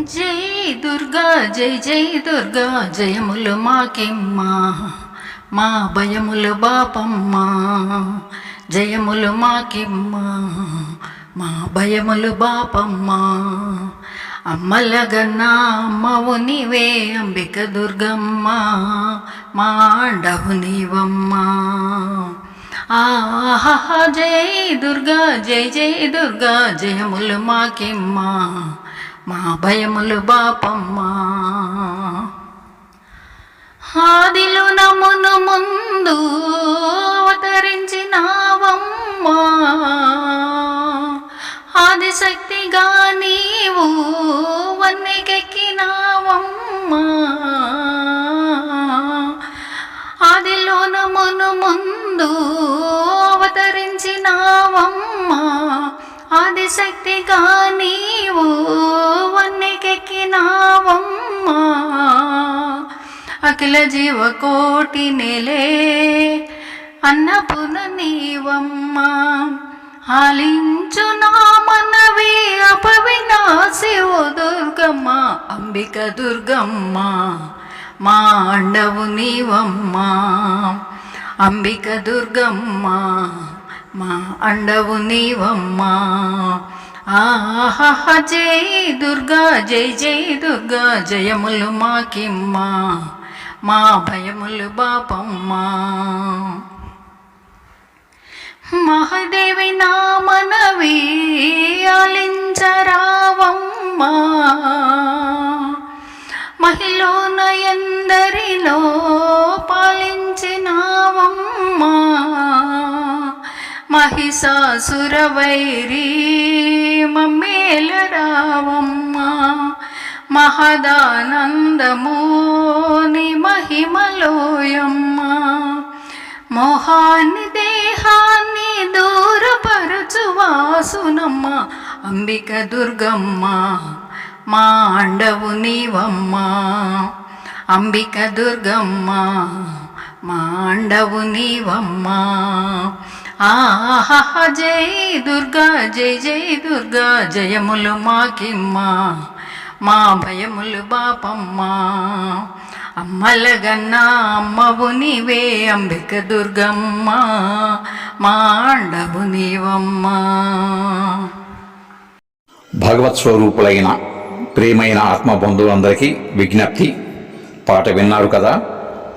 జై దుర్గా జై జై దుర్గా జయములు మాకెమ్మా మా భయములు బాపమ్మా జయములు మాకెమ్మా మా భయములు బాపమ్మా. అమ్మలగన్నా అమ్మవు నీవే అంబిక దుర్గమ్మ మా అండవు నీవమ్మా. ఆహా జై దుర్గా జై జై దుర్గా జయములు మాకెమ్మా. మా భయములు బాపమ్మా. ఆదిలు నమును ముందు అవతరించినావమ్మా. ఆదిశక్తిగా నీవు వన్నెకెక్కినావమ్మా. ఆదిలో నమును ముందు అవతరించినావమ్మా. ఆదిశక్తిగా నీవు అమ్మా అఖిల జీవకోటి నెలే అన్నపున నీవమ్మా. ఆలించు నా మనవి అపవినాశి ఓ దుర్గమ్మ అంబిక దుర్గమ్మ. మా అండవు నీవమ్మా అంబిక దుర్గమ్మ. మా అండవు నీవమ్మా. ఆహా జై దుర్గా జై జై దుర్గా జయములు మాకిమ్మా మా భయములు బాపమ్మా. మహదేవి నామనవి ఆలించరావమ్మా. మహిళన ఎందరిలో మహిషాసురవైరీ వైరి మమ్మేల రావమ్మా మహదానందము మహిమలోయమ్మా. మోహాన్ని దేహాన్ని దూరపరచు వాసునమ్మ అంబిక దుర్గమ్మ మా అండవు నీవమ్మా. అంబిక దుర్గమ్మ మా అండవు నీవమ్మా. ఆహా జై దుర్గా జై జై దుర్గా జయములు మాకిమ్మా మా భయములు బాపమ్మా. అమ్మలగన్న అమ్మవు నీవే అంబిక దుర్గమ్మ మాండవు నీవమ్మ. భగవత్ స్వరూపులైన ప్రియమైన ఆత్మ బంధువులందరికీ విజ్ఞప్తి. పాట విన్నారు కదా?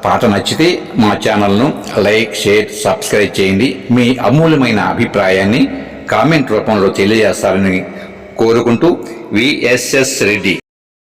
పాట నచ్చితే మా ఛానల్ను లైక్ షేర్ సబ్స్క్రైబ్ చేయండి. మీ అమూల్యమైన అభిప్రాయాన్ని కామెంట్ రూపంలో తెలియజేస్తారని కోరుకుంటూ విఎస్ఎస్ రెడ్డి.